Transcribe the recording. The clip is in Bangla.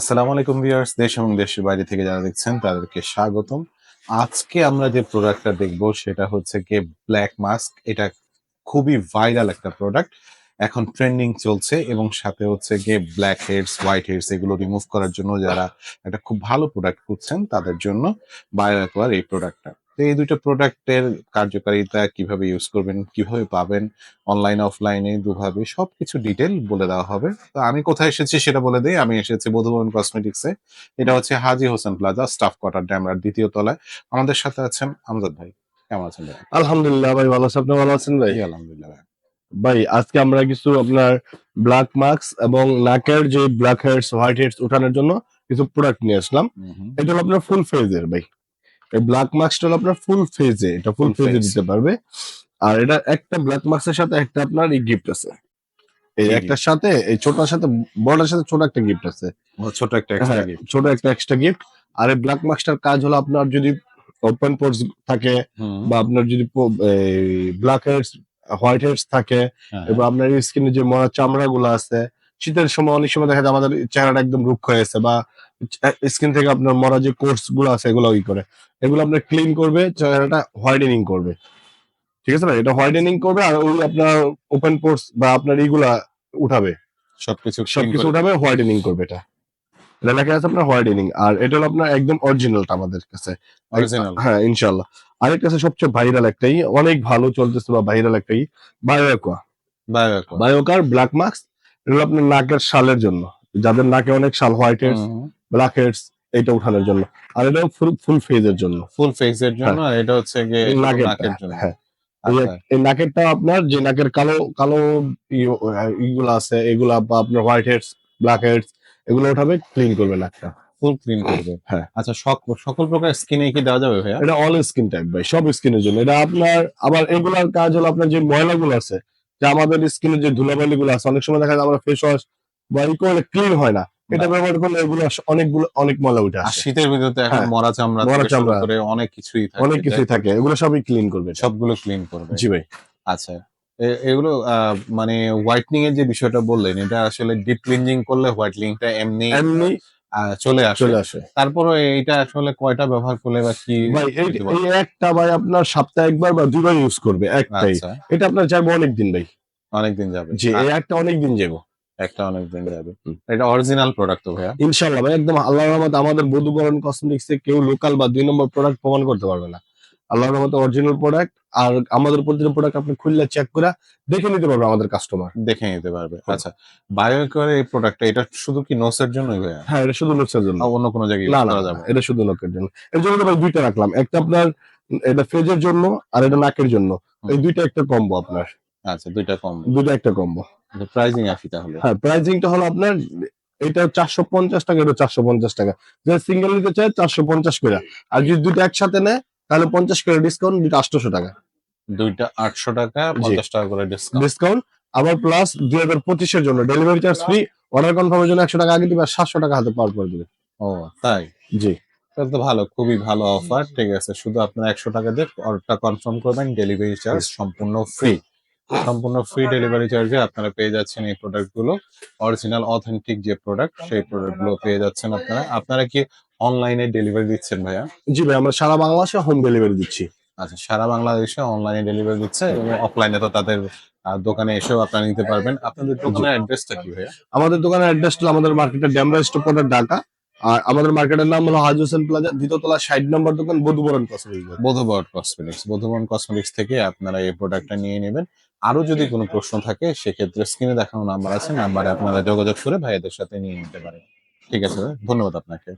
আসসালামু আলাইকুম ভিউয়ার্স, দেশ এবং দেশের বাইরে থেকে যারা দেখছেন, তাদেরকে স্বাগতম। আজকে আমরা যে প্রোডাক্টটা দেখব সেটা হচ্ছে কি ব্ল্যাক মাস্ক এটা খুবই ভাইরাল একটা প্রোডাক্ট। এখন ট্রেন্ডিং চলছে এবং সাথে হচ্ছে গিয়ে ব্ল্যাক হেডস হোয়াইট হেডস এগুলো রিমুভ করার জন্য যারা একটা খুব ভালো প্রোডাক্ট খুঁজছেন, তাদের জন্য বায়োঅ্যাকোয়ার এই প্রোডাক্টটা। তো এই দুটো প্রোডাক্টের কার্যকারিতা কীভাবে ইউজ করবেন কীভাবে পাবেন অনলাইন অফলাইনে দুভাবে সবকিছু ডিটেল বলে দেওয়া হবে। তো আমি কোথায় এসেছি সেটা বলে দিই। আমি এসেছি বধুভবন কসমেটিক্সে এটা হচ্ছে Haji Hossain plaza staff quarter ড্যামরার দ্বিতীয় তলায়। আমাদের সাথে আছেন আমজাদ ভাই। কেমন আছেন ভাই? আলহামদুলিল্লাহ ভাই ভালো। আছি আপনি ভালো আছেন ভাই? আলহামদুলিল্লাহ ভাই। ভাই আজকে আমরা কিছু আপনার ব্ল্যাক মার্কস এবং নাকের যে ব্ল্যাক হেডস হোয়াইট হেডস ওঠানোর জন্য কিছু প্রোডাক্ট নিয়ে আসলাম। এটা হলো আপনার ফুল ফেজের ভাই। এই ব্ল্যাক মার্কসটা হলো আপনার ফুল ফেজে এটা ফুল ফেজে দিতে পারবে। আর এটা একটা ব্ল্যাক মার্কসের সাথে একটা আপনার এই গিফট আছে। এই একটার সাথে এই ছোটটার সাথে বড়টার সাথে ছোট একটা গিফট আছে। ছোট একটা এক্সট্রা হ্যাঁ, ছোট একটা এক্সট্রা গিফট আর এই ব্ল্যাক মার্কসটার কাজ হলো আপনার যদি ওপেন পোর্টস থাকে বা আপনার যদি ব্ল্যাক হেডস হোয়াইট হেডস থাকে হ্যাঁ, এবার আপনার স্কিনে যে মরা চামড়া গুলো আছে শীতের সময় অনেক সময় দেখা যায় আমাদের চেহারাটা একদম রুক্ষ হয়েছে বা স্কিন থেকে আপনার মরা যে কোর্সগুলো আছে এগুলো ই করে। এগুলো আপনার ক্লিন করবে চেহারাটা হোয়াইটেনিং করবে। ঠিক আছে না? এটা হোয়াইটেনিং করবে আর ওই আপনার ওপেন পোর্স বা আপনার এইগুলা উঠাবে। সবকিছু সবকিছু উঠাবে হোয়াইটেনিং করবে এটা। এটা লেখা আছে আপনার হোয়াইটেনিং আর এটা হলো আপনার একদম অরিজিনালটা আমাদের কাছে। হ্যাঁ ইনশাল্লাহ আরেকটা আছে সবচেয়ে ভাইরাল একটাই অনেক ভালো চলতেছে বা ভাইরাল একটাই Bioacqua। বায়োকার ব্ল্যাক মাস্ক এগুলো আপনার নাকের শালের জন্য। যাদের নাকে অনেক শাল হোয়াইট ব্ল্যাক হেডস এটা উঠানোর জন্য। আর এটা ফুল ফুল ফেজের জন্য। ফুল ফেসের জন্য আর এটা হচ্ছে শুধু নাকের জন্য। হ্যাঁ। এই আচ্ছা, এই নাকেরটা আপনার যে নাকের কালো কালো ই- ইগুলো আছে এগুলা বা আপনার হোয়াইট হেডস ব্ল্যাক হেডস এগুলো উঠাবে ক্লিন করবে নাকটা ফুল ক্লিন করবে। হ্যাঁ। আচ্ছা সক- সকল প্রকার স্কিনে কি দেওয়া যাবে ভাইয়া? এটা অল স্কিন টাইপ ভাই সব স্কিনের জন্য। এটা আপনার আবার এগুলার কাজ হলো আপনার যে ময়লাগুলো আছে যে আমাদের স্কিনের যে ধুলাবালি গুলো আছে অনেক সময় দেখা যায় আমরা ফেস ওয়াশ বা ই করলে ক্লিন হয় না। এটা ব্যবহার করলে এগুলো অনেকগুলো অনেক ময়লা উঠে আসে। শীতের ভিতরে তো এখন হ্যাঁ, মরা চামড়া মরা চামড়া। করে অনেক কিছুই থাকে অনেক কিছুই থাকে এগুলো সবই ক্লিন করবে। সবগুলো ক্লিন করবে। জি ভাই। আচ্ছা এগুলো মানে হোয়াইটনিং এর যে বিষয়টা বললেন এটা আসলে ডিপ ক্লিনজিং করলে হোয়াইটনিংটা এমনি এমনি চলে আসে। চলে আসে। তারপরে এটা আসলে কয়টা ব্যবহার করলে বা কি ভাই এই একটা ভাই আপনার সপ্তাহে একবার বা দুইবার ইউজ করবে একটাই। আচ্ছা। এটা আপনার যাবে অনেক দিন ভাই। অনেকদিন যাবে। জি এই একটা অনেক দিন যাব। একটা অনেকদিন যাবে। এটা অরিজিনাল প্রোডাক্ট তো ভাইয়া। ইনশাল্লাহ ভাই একদম আল্লাহর রহমত আমাদের বধুবরণ কসমেটিক্স কেউ লোকাল বা দুই নম্বর প্রোডাক্ট প্রমাণ করতে পারবে না। আল্লাহর রহমত অরিজিনাল প্রোডাক্ট আর আমাদের প্রতিটা প্রোডাক্ট আপনি খুললে চেক করে দেখে নিতে পারবে আমাদের কাস্টমার দেখে নিতে পারবে। আচ্ছা বায়োকের এই প্রোডাক্টটা এটা শুধু কি নোসের জন্যই ভাইয়া? হ্যাঁ এটা শুধু লোকসের জন্য। অন্য কোনো জায়গায় না না করা যাবে? এটা শুধু লোকের জন্য। এর জন্য তো ভাই দুইটা রাখলাম। একটা আপনার এটা ফেজের জন্য আর এটা নাকের জন্য। এই দুইটা একটা কম্বো আপনার। আচ্ছা দুইটা কম দুইটা একটা কম্বো প্রাইজিং আসি তাহলে। হ্যাঁ প্রাইসিংটা হলো আপনার এটা চারশো পঞ্চাশ টাকা এটা চারশো পঞ্চাশ টাকা। যে সিঙ্গেল নিতে চায় চারশো পঞ্চাশ করে। আর যদি দুটো একসাথে নেয় তাহলে পঞ্চাশ করে ডিসকাউন্ট দুটো আটশোশো টাকা। দুইটা আটশো টাকা পঞ্চাশ টাকা করে ডিসকাউন্ট আবার প্লাস দুই হাজার পঁচিশের জন্য ডেলিভারি চার্জ ফ্রি অর্ডার কনফার্মের জন্য একশো টাকা আগে দিবে আর সাতশো টাকা হাতে পরে দিবে। ও তাই? জি। তাহলে তো ভালো খুবই ভালো অফার ঠিক আছে। শুধু আপনার একশো টাকা দিয়ে অর্ডারটা কনফার্ম করবেন ডেলিভারি চার্জ সম্পূর্ণ ফ্রি সম্পূর্ণ ফ্রি ডেলিভারি চার্জে আপনারা পেয়ে যাচ্ছেন এই প্রোডাক্টগুলো। অরিজিনাল অথেন্টিক যে প্রোডাক্ট সেই প্রোডাক্টগুলো পেয়ে যাচ্ছেন আপনারা। আপনারা কি অনলাইনে ডেলিভারি দিচ্ছেন ভাইয়া? জি ভাই আমরা সারা বাংলাদেশে হোম ডেলিভারি দিচ্ছি। আচ্ছা সারা বাংলাদেশে অনলাইনে ডেলিভারি দিচ্ছে এবং অফলাইনে তো তাদের দোকানে এসেও আপনারা নিতে পারবেন। আপনাদের দোকানের অ্যাড্রেসটা কি ভাইয়া? আমাদের দোকানের অ্যাড্রেস হলো আমাদের মার্কেটের ড্যামরা স্টোপোর্টের ঢাকা আর আমাদের মার্কেটের নাম হলো হাজ হোসেন প্লাজা দ্বিতীয়তলা ষাট নম্বর দোকান, Badhuboron cosmetics Badhuboron cosmetics Badhuboron cosmetics থেকে আপনারা এই প্রোডাক্টটা নিয়ে নেবেন। আরও যদি কোনো প্রশ্ন থাকে, সেক্ষেত্রে স্ক্রিনে দেখানো নাম্বার আছে নাম্বারে আপনারা যোগাযোগ করে ভাইয়াদের সাথে নিয়ে নিতে পারেন। ঠিক আছে? ধন্যবাদ আপনাকে।